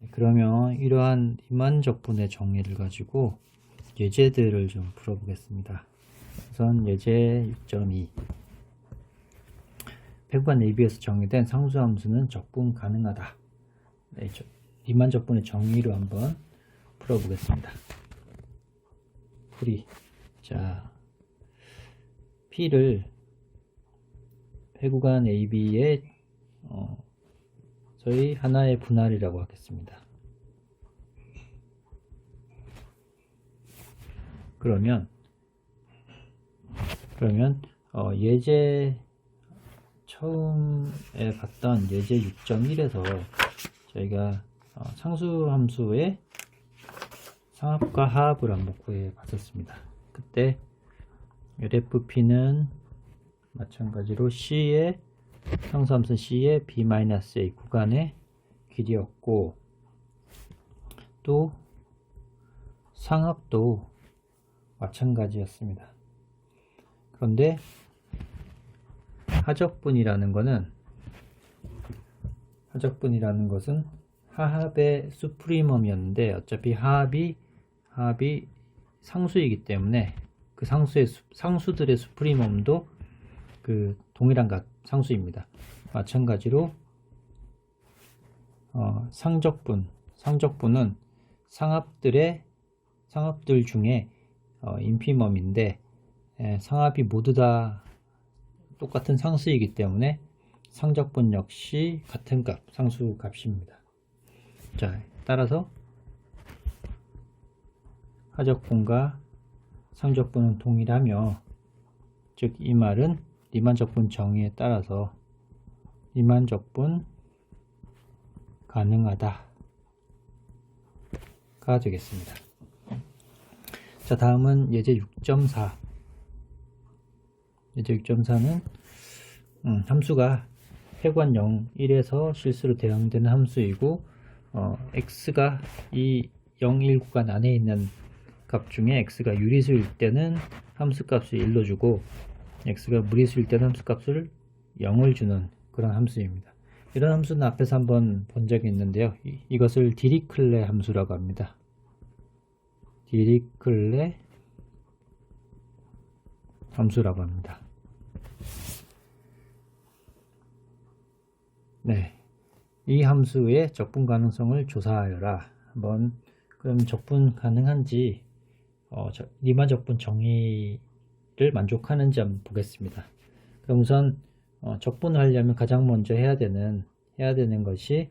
네, 그러면 이러한 이만적분의 정의를 가지고 예제들을 좀 풀어보겠습니다. 우선 예제 6.2 배구간 AB에서 정의된 상수함수는 적분 가능하다. 네, 저, 이만적분의 정의로 한번 풀어보겠습니다. 풀이 자 P를 배구간 AB의 어, 저희 하나의 분할이라고 하겠습니다. 그러면 그러면 어, 예제 처음에 봤던 예제 6.1에서 저희가 어, 상수 함수의 상합과 하합을 한번 구해 봤었습니다. 그때 LFP는 마찬가지로 C의 상수함수 C의 B-A 구간의 길이였고 또 상합도 마찬가지였습니다. 그런데 하적분이라는 것은 하적분이라는 것은 하합의 수프리멈이었는데 어차피 하합이 하합이 상수이기 때문에 그 상수의 수- 상수들의 수프리멈도 그 동일한 값 상수입니다. 마찬가지로 어, 상적분 상적분은 상합들의 상합들 중에 어, 인피멈인데 에, 상합이 모두 다 똑같은 상수이기 때문에 상적분 역시 같은 값 상수 값입니다. 자 따라서 하적분과 상적분은 동일하며 즉 이 말은 리만적분 정의에 따라서 리만적분 가능하다 가 되겠습니다. 자 다음은 예제 6.4 예제 6.4는 음, 함수가 해관 0, 1에서 실수로 대응되는 함수이고 어, x가 이 0, 1 구간 안에 있는 값 중에 x가 유리수일 때는 함수 값을 1로 주고 x가 무리수일 때는 함수 값을 0을 주는 그런 함수입니다. 이런 함수는 앞에서 한번 본 적이 있는데요. 이, 이것을 디리클레 함수라고 합니다. 디리클레 함수라고 합니다. 네. 이 함수의 적분 가능성을 조사하여라. 한번 그럼 적분 가능한지 어, 저, 리만 적분 정의 를 만족하는지 한번 보겠습니다. 그럼 우선 어, 적분을 하려면 가장 먼저 해야 되는 해야 되는 것이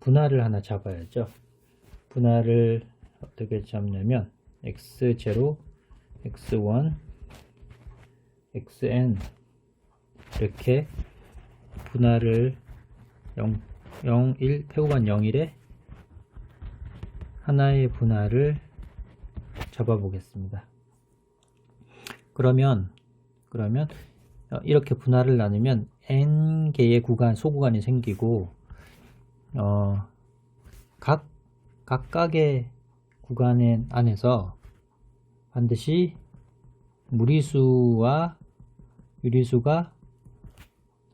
분할을 하나 잡아야죠. 분할을 어떻게 잡냐면 x0, x1, xn 이렇게 분할을 0, 0, 1, 폐구간 0, 1에 하나의 분할을 잡아 보겠습니다. 그러면 그러면 어, 이렇게 분할을 나누면 n 개의 구간 소구간이 생기고 어, 각 각각의 구간 안에서 반드시 무리수와 유리수가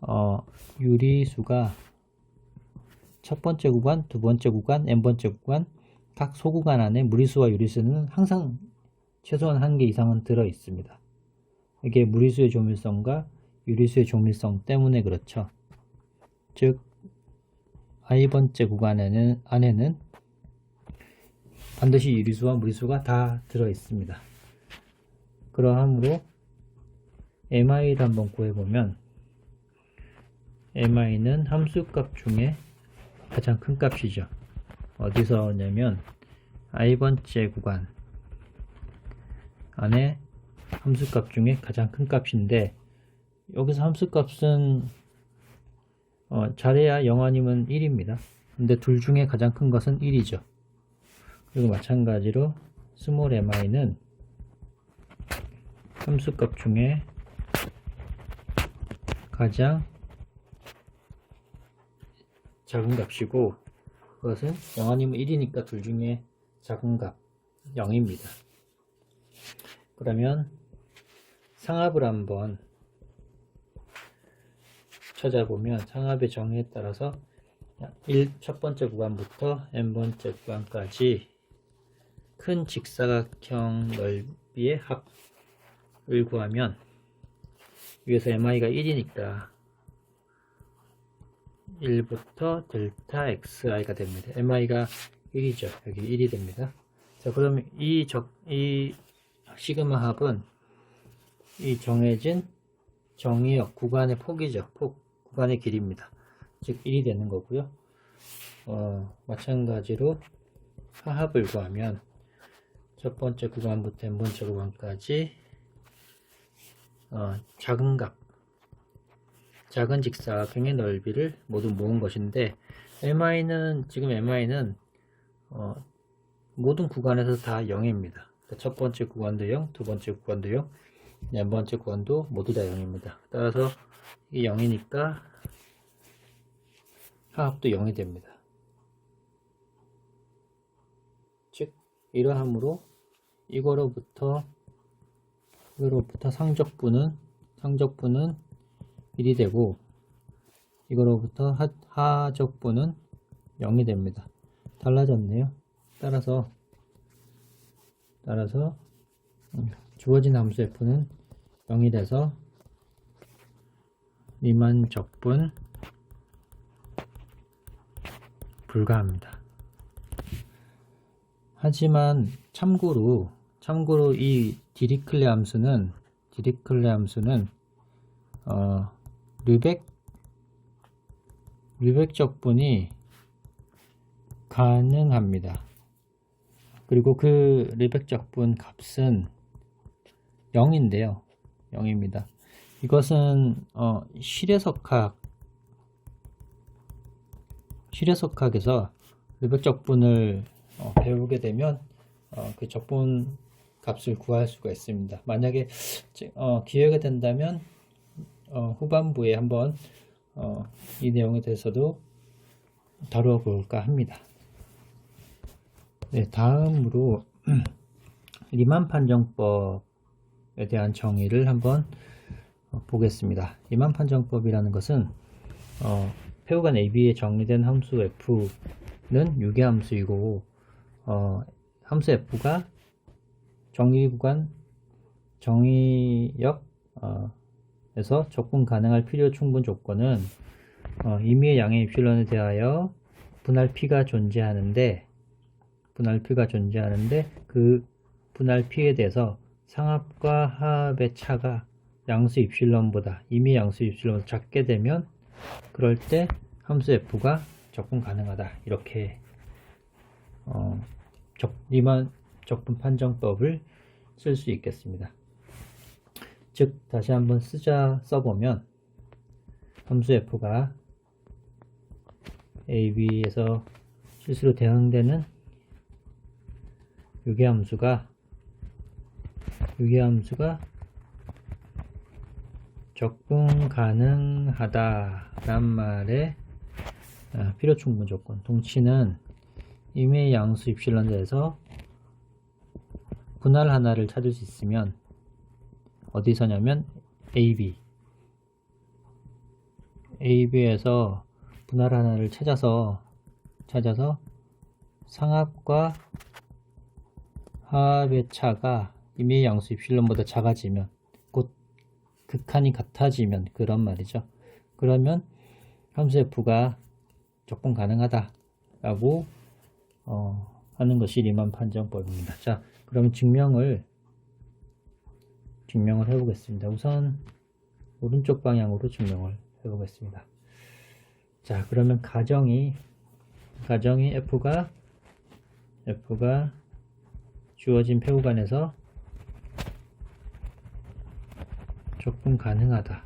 어, 유리수가 첫 번째 구간, 두 번째 구간, n 번째 구간 각 소구간 안에 무리수와 유리수는 항상 최소한 한 개 이상은 들어 있습니다. 이게 무리수의 조밀성과 유리수의 조밀성 때문에 그렇죠. 즉 i 번째 구간에는 안에는 반드시 유리수와 무리수가 다 들어 있습니다. 그러하므로 mi를 한번 구해보면 mi는 함수값 중에 가장 큰 값이죠. 어디서 오냐면 i번째 구간 안에 함수값 중에 가장 큰 값인데 여기서 함수값은 어, 잘해야 0 아니면 1입니다. 근데 둘 중에 가장 큰 것은 1이죠. 그리고 마찬가지로 스몰 mi는 함수값 중에 가장 작은 값이고 그것은 0 아니면 1이니까 둘 중에 작은 값 0입니다. 그러면 상합을 한번 찾아보면 상합의 정의에 따라서 1, 첫 번째 구간부터 n번째 구간까지 큰 직사각형 넓이의 합을 구하면 위에서 mi가 1이니까 1부터 델타 xi가 됩니다. mi가 1이죠. 여기 1이 됩니다. 자, 그러면 이 적, 이 시그마 합은 이 정해진 정의역 구간의 폭이죠. 폭, 구간의 길이입니다. 즉 1이 되는 거고요. 어, 마찬가지로 하합을 구하면 첫 번째 구간부터 n 번째 구간까지 어, 작은 값, 작은 직사각형의 넓이를 모두 모은 것인데 mi는 지금 mi는 어, 모든 구간에서 다 0입니다. 첫 번째 구간도 0, 두 번째 구간도 0, 네 번째 구간도 모두 다 0입니다. 따라서 이 0이니까 하합도 0이 됩니다. 즉 이러함으로 이거로부터 이거로부터 상적분은 상적분은 1이 되고 이거로부터 하, 하적분은 0이 됩니다. 달라졌네요. 따라서 따라서 음, 주어진 함수 f는 0이 돼서 미만 적분 불가합니다. 하지만 참고로 참고로 이 디리클레 함수는 디리클레 함수는 어, 르벡 르벡 적분이 가능합니다. 그리고 그 르벡 적분 값은 0인데요. 0입니다. 이것은 어, 실외석학 실외석학에서 르벡 적분을 어, 배우게 되면 어, 그 적분 값을 구할 수가 있습니다. 만약에 어, 기회가 된다면 어, 후반부에 한번 어, 이 내용에 대해서도 다뤄볼까 합니다. 네, 다음으로 리만 판정법에 대한 정의를 한번 어, 보겠습니다. 리만 판정법이라는 것은 어, 표간 AB에 정리된 함수 f는 유계 함수이고 어, 함수 f가 정의 구간 정의역 어, 에서 접근 가능할 필요 충분 조건은 어, 임의의 양의 입실론에 대하여 분할 P가 존재하는데 분할 P가 존재하는데 그 분할 P에 대해서 상합과 하합의 차가 양수 입실론보다 임의 양수 입실론보다 작게 되면 그럴 때 함수 f가 접근 가능하다 이렇게 어, 적, 리만 적분 판정법을 쓸 수 있겠습니다. 즉 다시 한번 쓰자 써보면 함수 f가 a, b에서 실수로 대응되는 유계함수가 유계함수가 적분 가능하다 란 말의 아, 필요 충분 조건. 동치는 임의 양수 입실론에서 분할 하나를 찾을 수 있으면 어디서냐면 AB AB에서 분할 하나를 찾아서 찾아서 상합과 하합의 차가 임의 양수 입 실론보다 작아지면 곧 극한이 같아지면 그런 말이죠. 그러면 함수 f가 적분 가능하다 라고 어, 하는 것이 리만 판정법입니다. 자, 그럼 증명을 증명을 해보겠습니다. 우선 오른쪽 방향으로 증명을 해보겠습니다. 자, 그러면 가정이 가정이 f가 f가 주어진 표구간에서 적분 가능하다.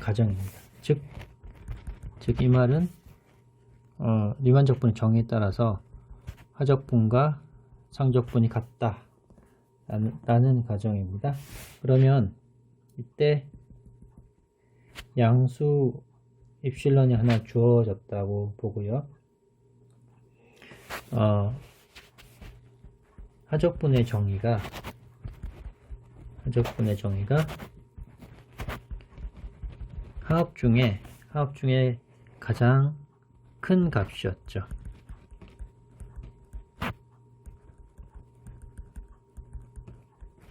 가정입니다. 즉, 즉 이 말은 어, 리만 적분의 정의에 따라서 하적분과 상적분이 같다. 라는, 라는 가정입니다. 그러면 이때 양수 입실론이 하나 주어졌다고 보고요. 어, 하적분의 정의가 하적분의 정의가 하업 중에 하업 중에 가장 큰 값이었죠.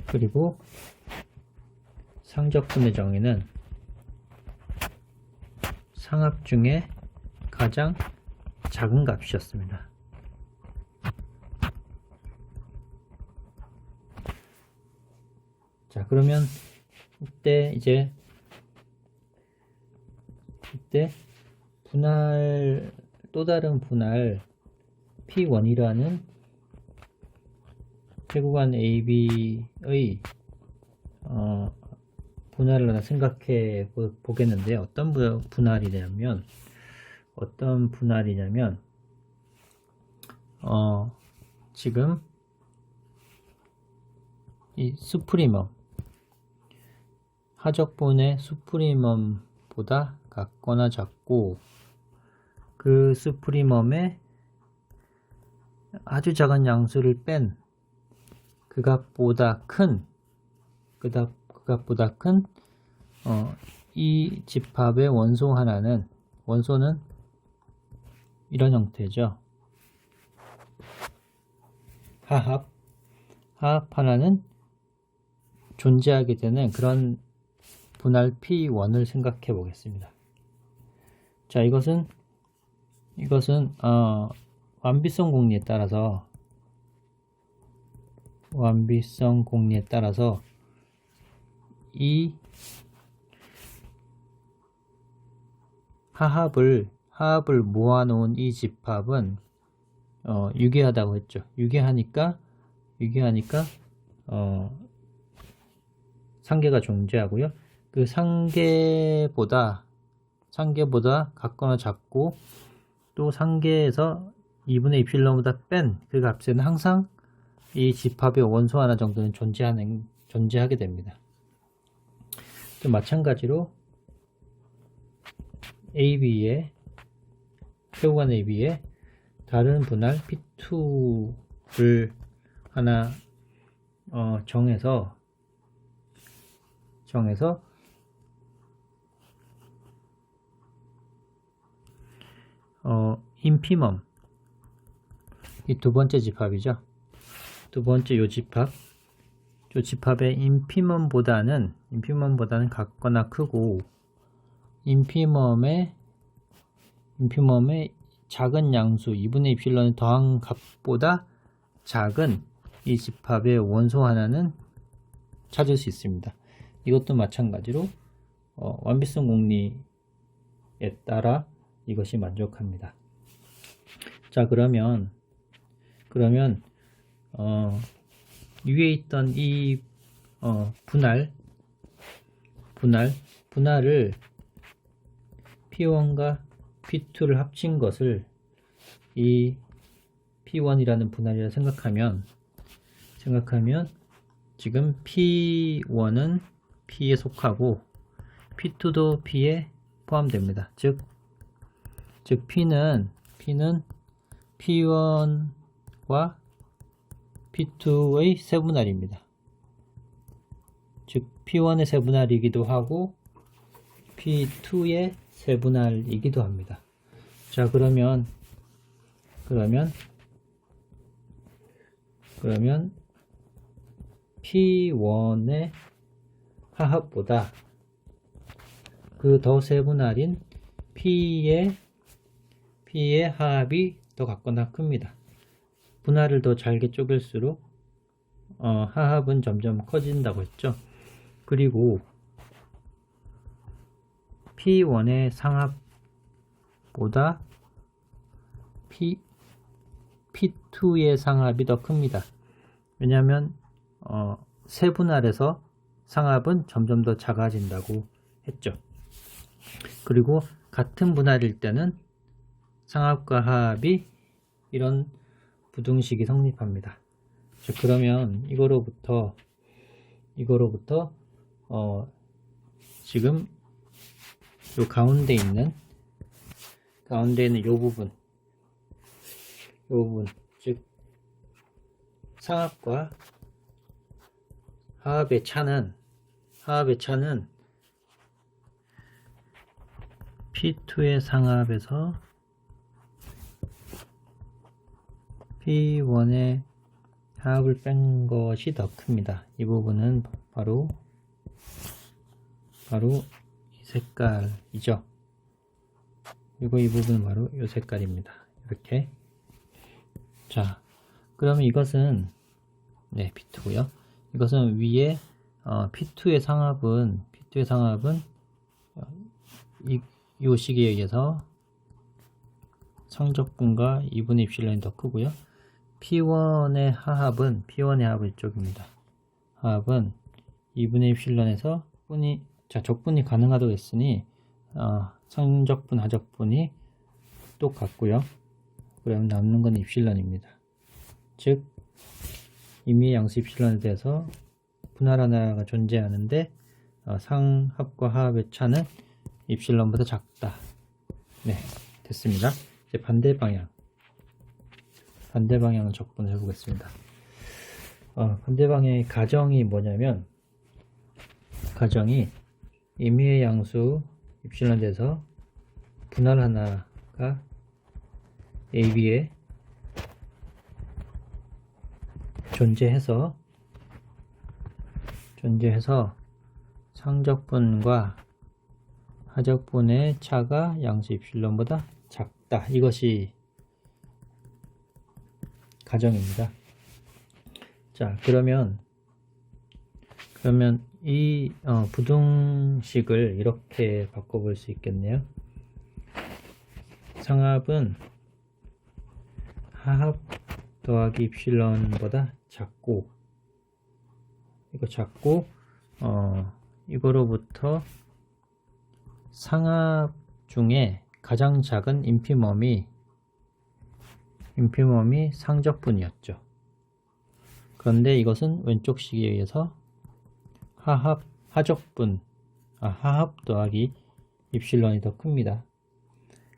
그리고 상적분의 정의는 상합 중에 가장 작은 값이었습니다. 자, 그러면 이때 이제 이때 분할 또 다른 분할 P1이라는 최구간 AB의 어, 분할을 하나 생각해 보, 보겠는데 어떤 부- 분할이냐면 어떤 분할이냐면 어, 지금 이 수프리멈 하적분의 수프리멈보다 같거나 작고 그 수프리멈의 아주 작은 양수를 뺀 그 값보다 큰 그다 그 값보다 큰 어, 이 집합의 원소 하나는 원소는 이런 형태죠. 하합 하합 하나는 존재하게 되는 그런 분할 P1을 생각해 보겠습니다. 자, 이것은 이것은 어, 완비성 공리에 따라서 완비성 공리에 따라서 이 하합을 하합을 모아놓은 이 집합은 어, 유기하다고 했죠. 유기하니까 유기하니까 어, 상계가 존재하고요. 그 상계보다 상계보다 같거나 작고 또 상계에서 2분의 이필럼보다 뺀 그 값에는 항상 이 집합의 원소 하나 정도는 존재하는 존재하게 됩니다. 또 마찬가지로 AB의 최후간 AB의 다른 분할 P2를 하나 어, 정해서 정해서 어, 인피멈 이 두 번째 집합이죠. 두 번째 요 집합 요 집합의 인피멈보다는 인피멈보다는 같거나 크고 인피멈의 인피멈의 작은 양수 2분의 2필런을 더한 값보다 작은 이 집합의 원소 하나는 찾을 수 있습니다. 이것도 마찬가지로 어, 완비성 공리에 따라 이것이 만족합니다. 자 그러면 그러면 어, 위에 있던 이 어, 분할 분할 분할을 P1과 P2를 합친 것을 이 P1이라는 분할이라 생각하면 생각하면 지금 P1은 P에 속하고 P2도 P에 포함됩니다. 즉, 즉 P는 P는 P1과 P2의 세분할입니다. 즉 P1의 세분할이기도 하고 P2의 세분할이기도 합니다. 자 그러면 그러면 그러면 P1의 하합보다 그 더 세분할인 P의 P의 하합이 더 같거나 큽니다. 분할을 더 잘게 쪼갤수록 어, 하합은 점점 커진다고 했죠. 그리고 P1의 상합보다 P, P2의 상합이 더 큽니다. 왜냐하면 어, 세분할에서 상합은 점점 더 작아진다고 했죠. 그리고 같은 분할일 때는 상합과 하합이 이런 부등식이 성립합니다. 자, 그러면 이거로부터 이거로부터 어, 지금 요 가운데 있는 가운데 있는 요 부분 요 부분 즉 상합과 하합의 차는 하합의 차는 P2의 상압에서 P1의 하압을 뺀 것이 더 큽니다. 이 부분은 바로 바로 이 색깔이죠. 그리고 이 부분은 바로 이 색깔입니다. 이렇게 자 그러면 이것은 네 P2고요. 이것은 위에 어, P2의 상압은 P2의 상압은 어, 이, 이 식에 의해서 성적분과 2분의 입실론이 더 크고요. P1의 하합은 P1의 하합은 이쪽입니다. 하합은 2분의 입실론에서 분이 자 적분이 가능하다고 했으니 어, 성적분 하적분이 똑같고요. 그럼 남는 건 입실론입니다. 즉 임의의 양수 입실론에 대해서 분할 하나가 존재하는데 어, 상합과 하합의 차는 입실론보다 작다. 네, 됐습니다. 이제 반대 방향. 반대 방향 적분을 해보겠습니다. 어, 반대 방향의 가정이 뭐냐면 가정이 임의의 양수 입실론 돼서 분할 하나가 AB에 존재해서 존재해서 상적분과 하적분의 차가 양수 입실론보다 작다. 이것이 가정입니다. 자, 그러면 그러면 이 어, 부등식을 이렇게 바꿔볼 수 있겠네요. 상합은 하합 더하기 입실론보다 작고 이거 작고 어 이거로부터 상합 중에 가장 작은 인피멈이 인피멈이 상적분이었죠. 그런데 이것은 왼쪽 식에 의해서 하합 하적분 아, 하합 더하기 입실론이 더 큽니다.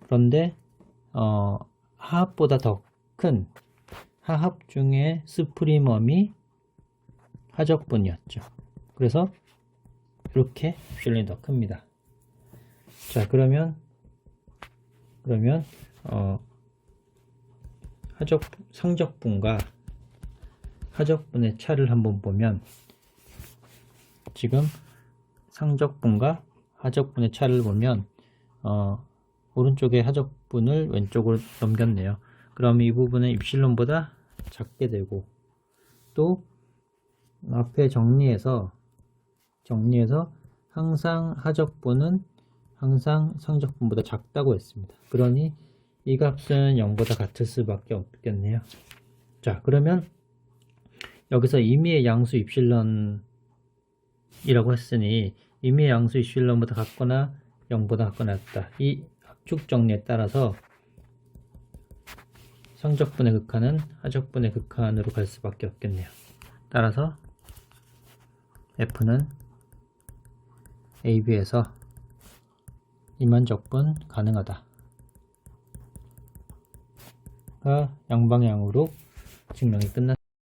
그런데 어, 하합보다 더 큰 하합 중에 스프리멈이 하적분이었죠. 그래서 이렇게 입실론이 더 큽니다. 자 그러면 그러면 어, 하적 상적분과 하적분의 차를 한번 보면 지금 상적분과 하적분의 차를 보면 어, 오른쪽에 하적분을 왼쪽으로 넘겼네요. 그럼 이 부분은 입실론보다 작게 되고 또 앞에 정리해서 정리해서 항상 하적분은 항상 상적분보다 작다고 했습니다. 그러니 이 값은 0보다 같을 수밖에 없겠네요. 자 그러면 여기서 임의의 양수 입실론이라고 했으니 임의의 양수 입실론보다 같거나 0보다 같거나 같다. 이 합축 정리에 따라서 성적분의 극한은 하적분의 극한으로 갈 수밖에 없겠네요. 따라서 F는 AB에서 이만적분 가능하다. 가 양방향으로 증명이 끝났습니다.